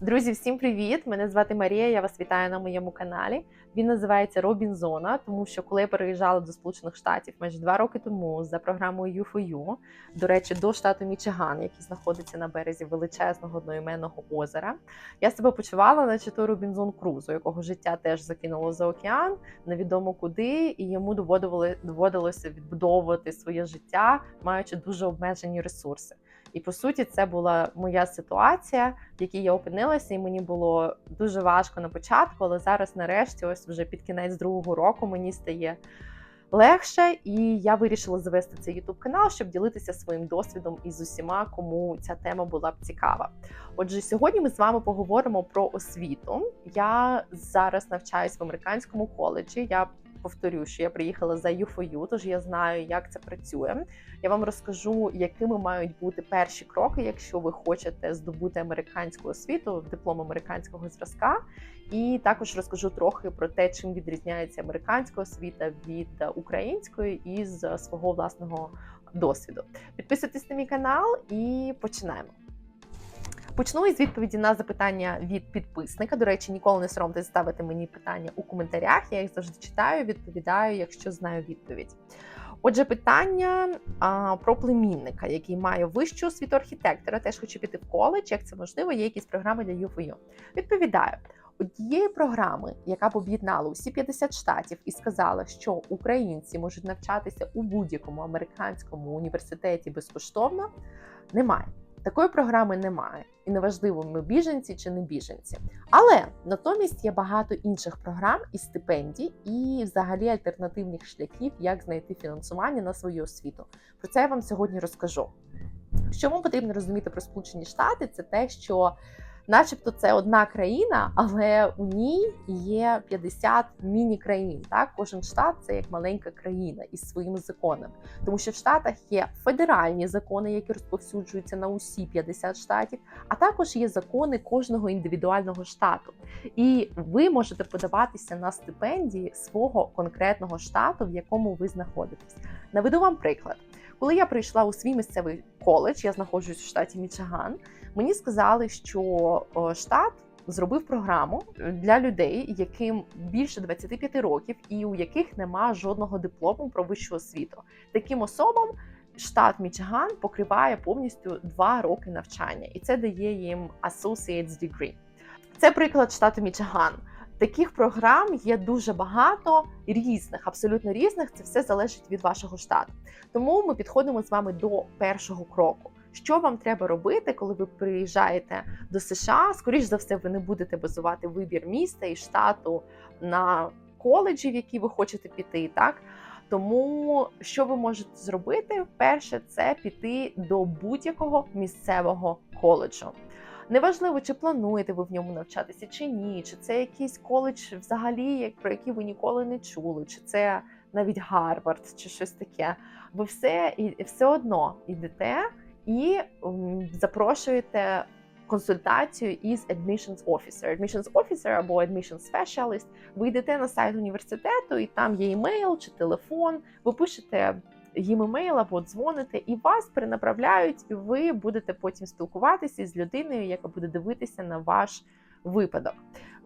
Друзі, всім привіт! Мене звати Марія. Я вас вітаю на моєму каналі. Він називається Робінзона, тому що коли я переїжджала до Сполучених Штатів майже два роки тому за програмою U4U, до речі, до штату Мічиган, який знаходиться на березі величезного одноіменного озера, я себе почувала, наче той Робінзон Крузо, якого життя теж закинуло за океан, невідомо куди, і йому доводило, доводилося відбудовувати своє життя, маючи дуже обмежені ресурси. І по суті, це була моя ситуація, в якій я опинилася, і мені було дуже важко на початку, але зараз, нарешті, ось вже під кінець другого року, мені стає легше, і я вирішила завести цей youtube канал, щоб ділитися своїм досвідом із усіма, кому ця тема була б цікава. Отже, сьогодні ми з вами поговоримо про освіту. Я зараз навчаюсь в американському коледжі. Я повторю, що я приїхала за U4U, тож я знаю, як це працює. Я вам розкажу, якими мають бути перші кроки, якщо ви хочете здобути американську освіту, диплом американського зразка. І також розкажу трохи про те, чим відрізняється американська освіта від української із свого власного досвіду. Підписуйтесь на мій канал і починаємо. Почну із відповіді на запитання від підписника. До речі, ніколи не соромтесь ставити мені питання у коментарях. Я їх завжди читаю, відповідаю, якщо знаю відповідь. Отже, питання а, про племінника, який має вищу освіту архітектора, теж хоче піти в коледж. Як це можливо? Є якісь програми для UFU? Відповідаю. Однієї програми, яка б об'єднала усі 50 штатів і сказала, що українці можуть навчатися у будь-якому американському університеті безкоштовно, немає. Такої програми немає, і неважливо, ми біженці чи не біженці. Але натомість є багато інших програм і стипендій, і взагалі альтернативних шляхів, як знайти фінансування на свою освіту. Про це я вам сьогодні розкажу. Що вам потрібно розуміти про Сполучені Штати, це те, що начебто це одна країна, але у ній є 50 міні-країн. Так, кожен штат це як маленька країна із своїми законами, тому що в штатах є федеральні закони, які розповсюджуються на усі 50 штатів, а також є закони кожного індивідуального штату. І ви можете подаватися на стипендії свого конкретного штату, в якому ви знаходитесь. Наведу вам приклад. Коли я прийшла у свій місцевий коледж, я знаходжусь в штаті Мічиган. Мені сказали, що штат зробив програму для людей, яким більше 25 років, і у яких нема жодного диплому про вищу освіту. Таким особам штат Мічиган покриває повністю два роки навчання, і це дає їм Associate's Degree. Це приклад штату Мічиган. Таких програм є дуже багато різних, абсолютно різних. Це все залежить від вашого штату. Тому ми підходимо з вами до першого кроку. Що вам треба робити, коли ви приїжджаєте до США? Скоріш за все, ви не будете базувати вибір міста і штату на коледжі, в які ви хочете піти, так? Тому що ви можете зробити? Перше, це піти до будь-якого місцевого коледжу. Неважливо, чи плануєте ви в ньому навчатися, чи ні, чи це якийсь коледж взагалі, про який ви ніколи не чули, чи це навіть Гарвард, чи щось таке. Ви все і все одно йдете і запрошуєте консультацію із Admissions Officer. Admissions Officer або Admissions Specialist. Ви йдете на сайт університету, і там є імейл чи телефон. Ви пишете їм емейл або дзвоните, і вас перенаправляють, і ви будете потім спілкуватися з людиною, яка буде дивитися на ваш випадок.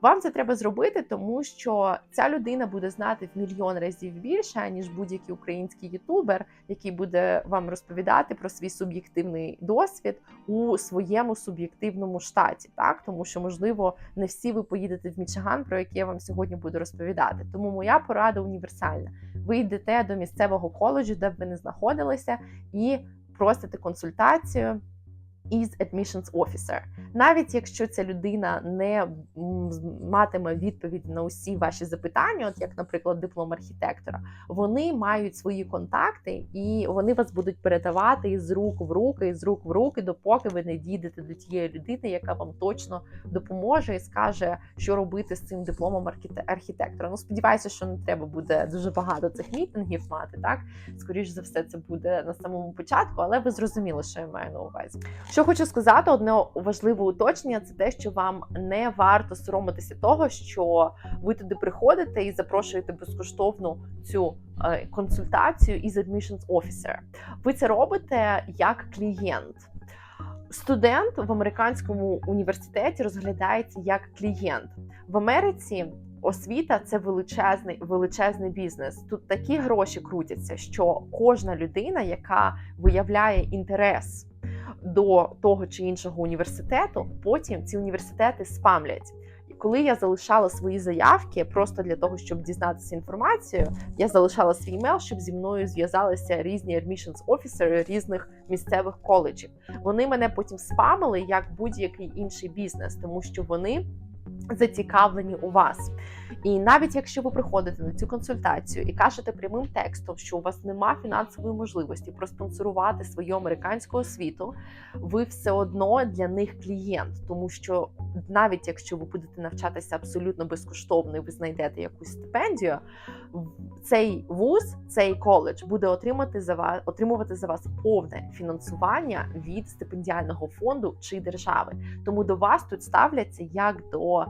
Вам це треба зробити, тому що ця людина буде знати в мільйон разів більше, ніж будь-який український ютубер, який буде вам розповідати про свій суб'єктивний досвід у своєму суб'єктивному штаті. Так, тому що, можливо, не всі ви поїдете в Мічиган, про який я вам сьогодні буду розповідати. Тому моя порада універсальна. Ви йдете до місцевого коледжу, де б ви не знаходилися, і просите консультацію із admissions officer. Навіть якщо ця людина не матиме відповідь на усі ваші запитання, от як, наприклад, диплом архітектора, вони мають свої контакти і вони вас будуть передавати із рук в руки, із рук в руки, допоки ви не дійдете до тієї людини, яка вам точно допоможе і скаже, що робити з цим дипломом архітектора. Ну, сподіваюся, що не треба буде дуже багато цих мітингів мати. Так, скоріш за все, це буде на самому початку, але ви зрозуміли, що я маю на увазі. Що хочу сказати, одне важливе уточнення це те, що вам не варто соромитися того, що ви туди приходите і запрошуєте безкоштовну цю е, консультацію із admissions officer. Ви це робите як клієнт. Студент в американському університеті розглядається як клієнт в Америці. Освіта це величезний величезний бізнес. Тут такі гроші крутяться, що кожна людина, яка виявляє інтерес до того чи іншого університету, потім ці університети спамлять. І коли я залишала свої заявки, просто для того, щоб дізнатися інформацію, я залишала свій емейл, щоб зі мною зв'язалися різні admissions officer різних місцевих коледжів. Вони мене потім спамили як будь-який інший бізнес, тому що вони зацікавлені у вас. І навіть якщо ви приходите на цю консультацію і кажете прямим текстом, що у вас нема фінансової можливості проспонсорувати свою американську освіту, ви все одно для них клієнт, тому що навіть якщо ви будете навчатися абсолютно безкоштовно, і ви знайдете якусь стипендію, цей вуз, цей коледж буде отримати за вас отримувати за вас повне фінансування від стипендіального фонду чи держави. Тому до вас тут ставляться як до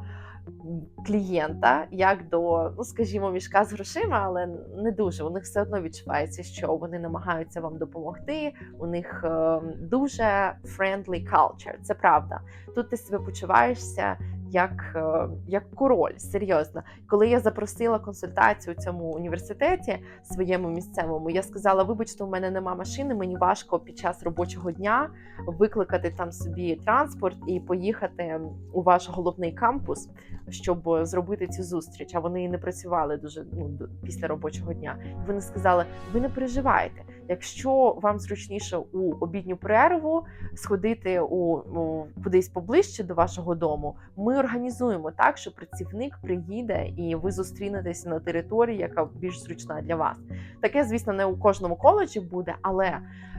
клієнта, як до, ну скажімо, мішка з грошима, але не дуже. У них все одно відчувається, що вони намагаються вам допомогти. У них е, дуже friendly culture, Це правда. Тут ти себе почуваєшся як е, як король, серйозно. Коли я запросила консультацію цьому університеті своєму місцевому, я сказала: вибачте, у мене нема машини, мені важко під час робочого дня викликати там собі транспорт і поїхати у ваш головний кампус, щоб зробити цю зустріч. А вони не працювали дуже ну, після робочого дня. Вони сказали: ви не переживайте. Якщо вам зручніше у обідню перерву сходити у, у кудись поближче до вашого дому, ми організуємо так, що працівник приїде і ви зустрінетеся на території, яка більш зручна для вас. Таке, звісно, не у кожному коледжі буде, але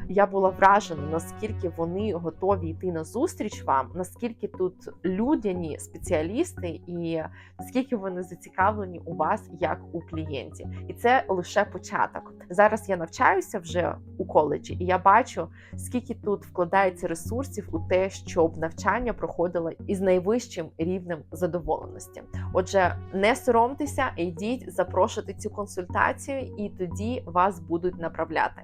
я була вражена, наскільки вони готові йти на зустріч вам, наскільки тут людяні спеціалісти, і наскільки вони зацікавлені у вас як у клієнті, і це лише початок. Зараз я навчаюся вже у коледжі, і я бачу, скільки тут вкладається ресурсів у те, щоб навчання проходило із найвищим рівнем задоволеності. Отже, не соромтеся, йдіть, запрошуйте цю консультацію, і тоді вас будуть направляти.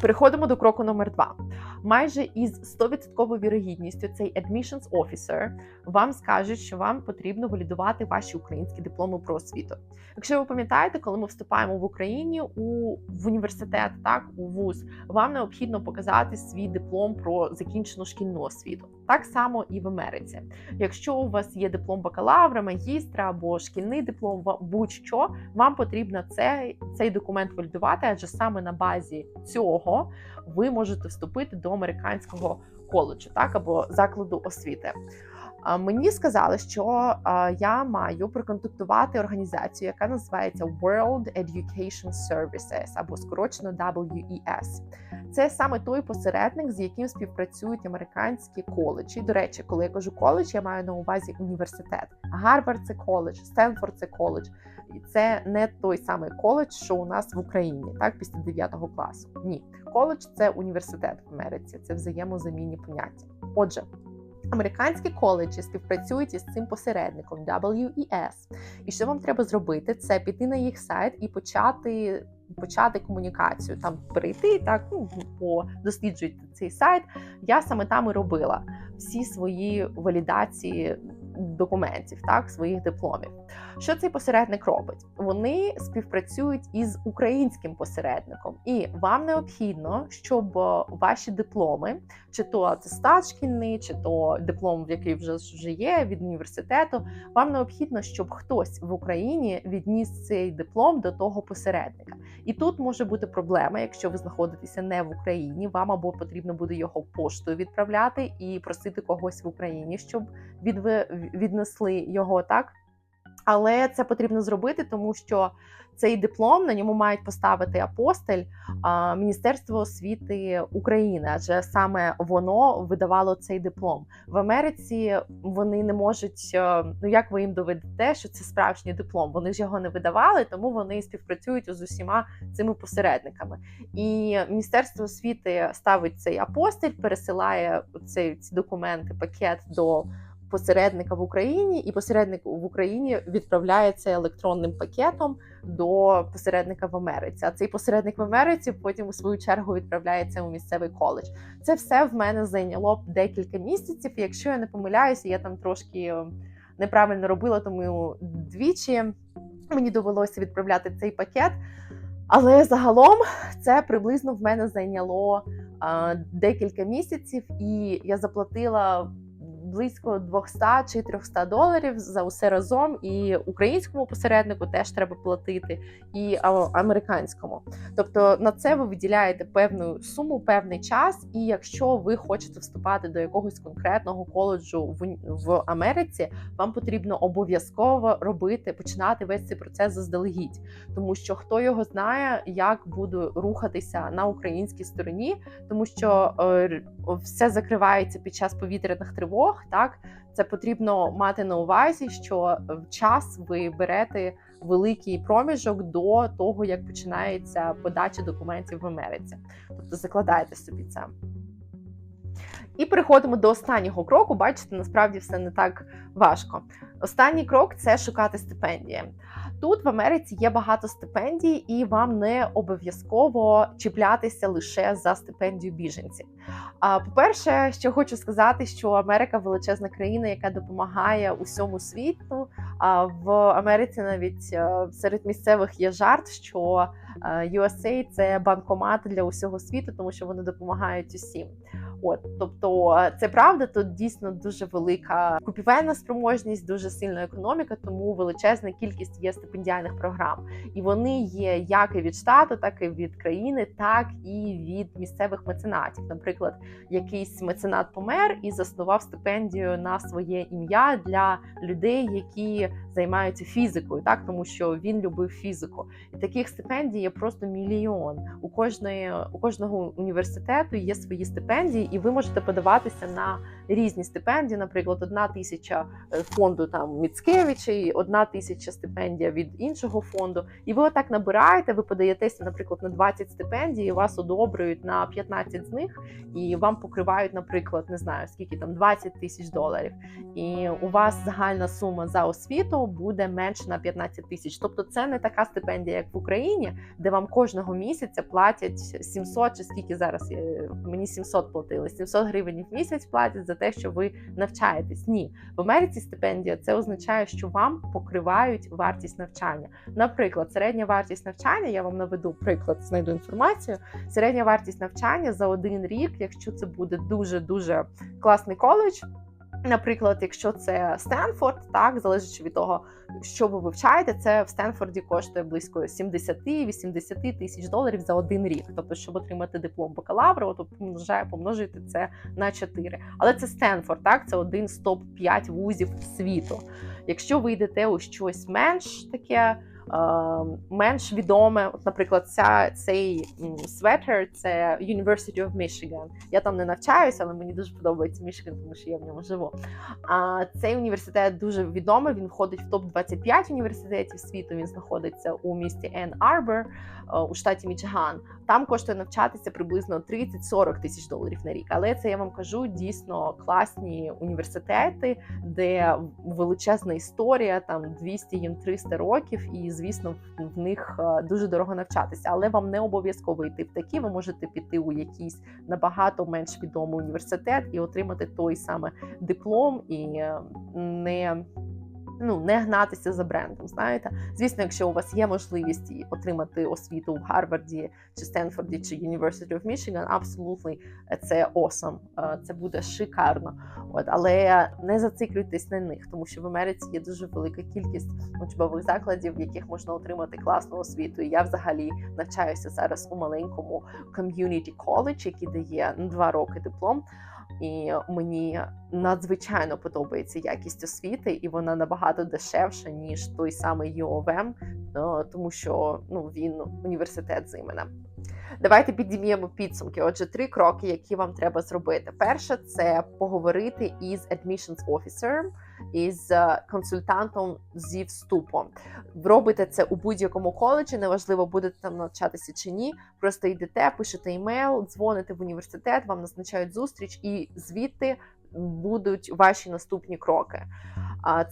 Переходимо до кроку номер два. Майже із 100% вірогідністю цей admissions officer вам скаже, що вам потрібно валідувати ваші українські дипломи про освіту. Якщо ви пам'ятаєте, коли ми вступаємо в Україні у в університет, так у вуз, вам необхідно показати свій диплом про закінчену шкільну освіту. Так само і в Америці. Якщо у вас є диплом бакалавра, магістра або шкільний диплом, будь-що вам потрібно цей, цей документ валідувати, адже саме на базі цього ви можете вступити до американського коледжу, так або закладу освіти. Мені сказали, що я маю проконтактувати організацію, яка називається World Education Services або скорочено WES. Це саме той посередник, з яким співпрацюють американські коледжі. До речі, коли я кажу коледж, я маю на увазі університет. Гарвард це коледж, Стенфорд це коледж. Це не той самий коледж, що у нас в Україні, так після 9 класу. Ні, коледж це університет в Америці, це взаємозамінні поняття. Отже. Американські коледжі співпрацюють із цим посередником WES. І що вам треба зробити? Це піти на їх сайт і почати почати комунікацію. Там перейти так, ну досліджуйте цей сайт. Я саме там і робила всі свої валідації документів, так своїх дипломів. Що цей посередник робить? Вони співпрацюють із українським посередником, і вам необхідно, щоб ваші дипломи, чи то атестат шкільний, чи то диплом, який вже вже є від університету. Вам необхідно, щоб хтось в Україні відніс цей диплом до того посередника. І тут може бути проблема, якщо ви знаходитеся не в Україні, вам або потрібно буде його поштою відправляти і просити когось в Україні, щоб віднесли його так. Але це потрібно зробити, тому що цей диплом на ньому мають поставити апостиль Міністерство освіти України, адже саме воно видавало цей диплом в Америці. Вони не можуть. Е, ну як ви їм доведете, що це справжній диплом? Вони ж його не видавали, тому вони співпрацюють з усіма цими посередниками. І міністерство освіти ставить цей апостиль, пересилає цей ці документи, пакет до посередника в Україні, і посередник в Україні відправляється електронним пакетом до посередника в Америці. А цей посередник в Америці потім у свою чергу відправляється у місцевий коледж. Це все в мене зайняло декілька місяців. Якщо я не помиляюся, я там трошки е, неправильно робила, тому двічі мені довелося відправляти цей пакет. Але загалом це приблизно в мене зайняло а, декілька місяців, і я заплатила близько 200 чи 300 доларів за усе разом. І українському посереднику теж треба платити, і американському. Тобто на це ви виділяєте певну суму, певний час. І якщо ви хочете вступати до якогось конкретного коледжу в, в Америці, вам потрібно обов'язково робити починати весь цей процес заздалегідь, тому що хто його знає, як буде рухатися на українській стороні, тому що е, все закривається під час повітряних тривог. Так це потрібно мати на увазі, що в час ви берете великий проміжок до того, як починається подача документів в Америці. Тобто закладайте собі це. І переходимо до останнього кроку. Бачите, насправді все не так важко. Останній крок це шукати стипендії. Тут в Америці є багато стипендій, і вам не обов'язково чіплятися лише за стипендію біженців. По-перше, що хочу сказати, що Америка величезна країна, яка допомагає усьому світу. А в Америці навіть е, серед місцевих є жарт, що е, USA – це банкомат для усього світу, тому що вони допомагають усім. От, тобто, це правда, тут дійсно дуже велика купівельна спроможність, дуже сильна економіка, тому величезна кількість є стипендіальних програм, і вони є як і від штату, так і від країни, так і від місцевих меценатів. Наприклад, якийсь меценат помер і заснував стипендію на своє ім'я для людей, які займаються фізикою, так тому що він любив фізику, і таких стипендій є просто мільйон. У кожної у кожного університету є свої стипендії і ви можете подаватися на різні стипендії. Наприклад, одна тисяча е, фонду там Міцкевича, і одна тисяча стипендія від іншого фонду. І ви отак набираєте, ви подаєтеся, наприклад, на 20 стипендій, і вас одобрюють на 15 з них, і вам покривають, наприклад, не знаю скільки там 20 тисяч доларів. І у вас загальна сума за освіту буде менше на 15 тисяч. Тобто, це не така стипендія, як в Україні, де вам кожного місяця платять 700 чи скільки зараз е, мені 700 платили. 700 гривень в місяць платять за те, що ви навчаєтесь. Ні, в Америці стипендія це означає, що вам покривають вартість навчання. Наприклад, середня вартість навчання, я вам наведу приклад, знайду інформацію. Середня вартість навчання за один рік, якщо це буде дуже дуже класний коледж. Наприклад, якщо це Стенфорд, так залежить від того, що ви вивчаєте, це в Стенфорді коштує близько 70-80 тисяч доларів за один рік. Тобто, щоб отримати диплом бакалавра, то помножає, помножуєте це на 4. Але це Стенфорд, так це один з топ 5 вузів світу. Якщо ви йдете у щось менш таке. Менш відоме, наприклад, ця цей светер це University of Michigan. Я там не навчаюся, але мені дуже подобається Мішиган, тому що я в ньому живу. А цей університет дуже відомий. Він входить в топ 25 університетів світу. Він знаходиться у місті Енн Арбор у штаті Мічиган. Там коштує навчатися приблизно 30-40 тисяч доларів на рік. Але це я вам кажу дійсно класні університети, де величезна історія, там 200 їм 300 років, і звісно, в них дуже дорого навчатися. Але вам не обов'язково йти в такі. Ви можете піти у якийсь набагато менш відомий університет і отримати той саме диплом і не ну не гнатися за брендом. Знаєте, звісно, якщо у вас є можливість отримати освіту в Гарварді чи Стенфорді чи University of Michigan, абсолютно це awesome, це буде шикарно. От але не зациклюйтесь на них, тому що в Америці є дуже велика кількість учбових закладів, в яких можна отримати класну освіту. І я взагалі навчаюся зараз у маленькому ком'юніті коледж, який дає два роки диплом і мені надзвичайно подобається якість освіти, і вона набагато дешевша ніж той самий UOM, е, тому що ну він університет з іменем. Давайте підім'ємо підсумки. Отже, три кроки, які вам треба зробити. Перше це поговорити із admissions officer, із е, консультантом зі вступом. Робите це у будь-якому коледжі, неважливо, будете там навчатися чи ні. Просто йдете, пишете імейл, дзвоните в університет, вам назначають зустріч, і звідти будуть ваші наступні кроки.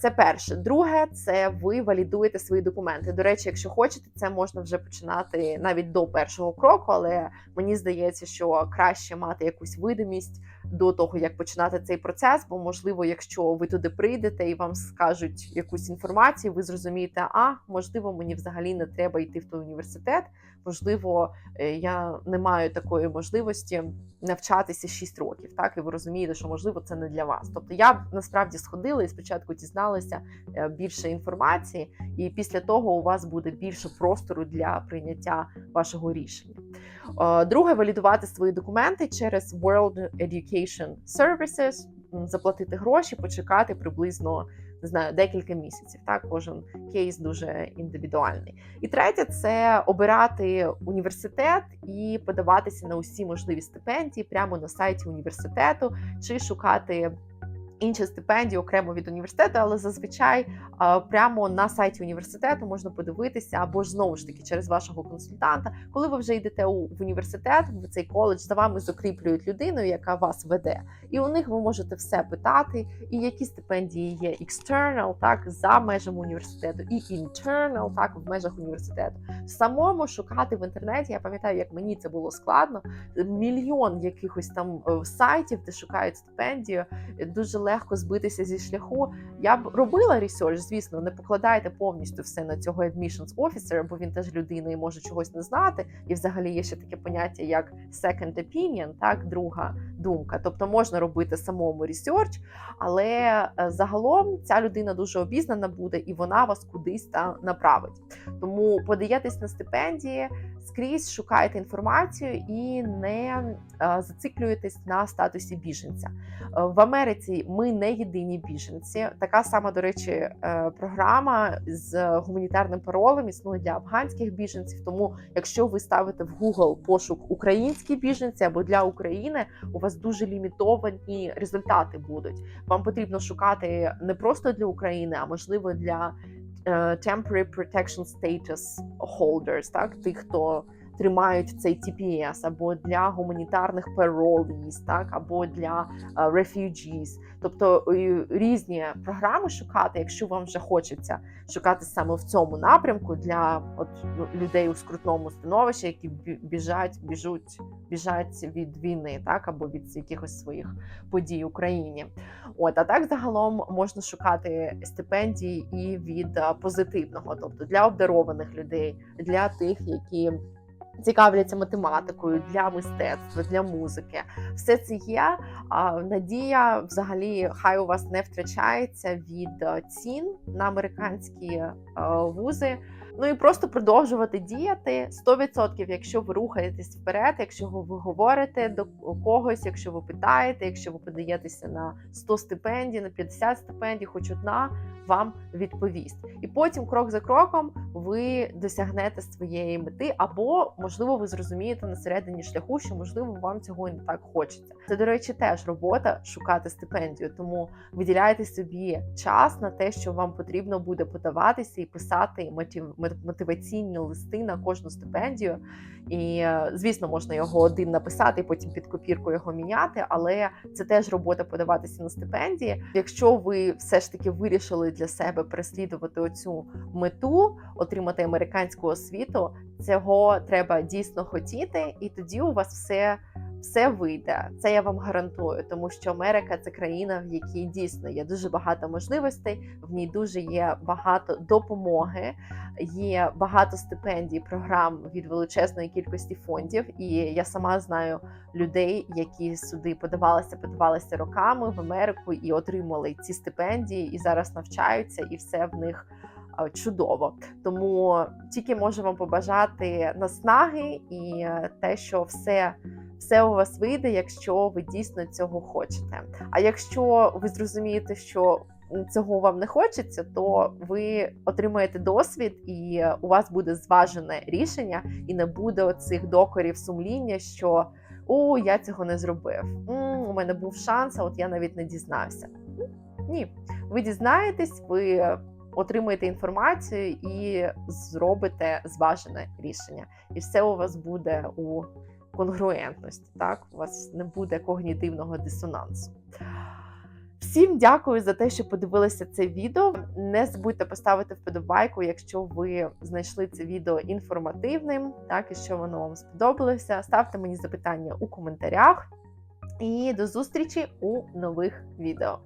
Це перше. Друге, це ви валідуєте свої документи. До речі, якщо хочете, це можна вже починати навіть до першого кроку, але мені здається, що краще мати якусь видимість до того, як починати цей процес. Бо, можливо, якщо ви туди прийдете і вам скажуть якусь інформацію, ви зрозумієте, а можливо, мені взагалі не треба йти в той університет. Можливо, е, я не маю такої можливості навчатися 6 років. Так, і ви розумієте, що можливо це не для вас. Тобто я б насправді сходила і спочатку дізналася е, більше інформації, і після того у вас буде більше простору для прийняття вашого рішення. Е, Друге, валідувати свої документи через World Education Services, заплатити гроші, почекати приблизно не знаю декілька місяців. Так, кожен кейс дуже індивідуальний. І третє це обирати університет і подаватися на усі можливі стипендії прямо на сайті університету, чи шукати інші стипендії окремо від університету, але зазвичай прямо на сайті університету можна подивитися, або ж знову ж таки через вашого консультанта, коли ви вже йдете в університет, в цей коледж за вами закріплюють людину, яка вас веде, і у них ви можете все питати, і які стипендії є external, так за межами університету, і internal, так в межах університету. Самому шукати в інтернеті. Я пам'ятаю, як мені це було складно. Мільйон якихось там е, сайтів, де шукають стипендію. Дуже легко збитися зі шляху. Я б робила ресерч, звісно, не покладайте повністю все на цього admissions officer, бо він теж людина і може чогось не знати. І взагалі є ще таке поняття, як second opinion, так, друга думка. Тобто можна робити самому ресерч, але е, загалом ця людина дуже обізнана буде і вона вас кудись та направить. Тому подаєтесь на стипендії, скрізь шукайте інформацію і не е, зациклюєтесь на статусі біженця. Е, В Америці ми не єдині біженці. Така сама, до речі, програма з гуманітарним паролем існує для афганських біженців. Тому, якщо ви ставите в Google пошук українські біженці або для України, у вас дуже лімітовані результати будуть. Вам потрібно шукати не просто для України, а можливо для е, Temporary Protection Status Holders, так тих, хто тримають цей TPS, або для гуманітарних parolees, так або для е, refugees. Тобто е, різні програми шукати, якщо вам вже хочеться шукати саме в цьому напрямку для от ну, людей у скрутному становищі, які біжать, біжуть, біжать від війни, так або від якихось своїх подій в Україні. От а так загалом можна шукати стипендії і від е, позитивного, тобто для обдарованих людей, для тих, які цікавляться математикою, для мистецтва, для музики. Все це є. Надія взагалі хай у вас не втрачається від е, цін на американські е, вузи. Ну і просто продовжувати діяти 100%, якщо ви рухаєтесь вперед, якщо ви говорите до когось, якщо ви питаєте, якщо ви подаєтеся на 100 стипендій, на 50 стипендій, хоч одна вам відповість. І потім, крок за кроком, ви досягнете своєї мети, або можливо, ви зрозумієте на середині шляху, що можливо вам цього і не так хочеться. Це, до речі, теж робота шукати стипендію. Тому виділяйте собі час на те, що вам потрібно буде подаватися і писати мотив мотиваційні листи на кожну стипендію. І, е, звісно, можна його один написати, потім під копірку його міняти, але це теж робота подаватися на стипендії. Якщо ви все ж таки вирішили для себе переслідувати оцю мету, отримати американську освіту, цього треба дійсно хотіти, і тоді у вас все. Все вийде, це я вам гарантую, тому що Америка це країна, в якій дійсно є дуже багато можливостей, в ній дуже є багато допомоги, є багато стипендій, програм від величезної кількості фондів. І я сама знаю людей, які сюди подавалися, подавалися роками в Америку і отримали ці стипендії, і зараз навчаються, і все в них чудово. Тому тільки можу вам побажати наснаги і е, те, що все. Все у вас вийде, якщо ви дійсно цього хочете. А якщо ви зрозумієте, що цього вам не хочеться, то ви отримаєте досвід, і у вас буде зважене рішення, і не буде оцих докорів сумління, що о, я цього не зробив. У мене був шанс, а от я навіть не дізнався. Ні, ви дізнаєтесь, ви отримаєте інформацію і зробите зважене рішення. І все у вас буде у конгруентності. Так, у вас не буде когнітивного дисонансу. Всім дякую за те, що подивилися це відео. Не забудьте поставити вподобайку, якщо ви знайшли це відео інформативним, так і що воно вам сподобалося. Ставте мені запитання у коментарях. І до зустрічі у нових відео.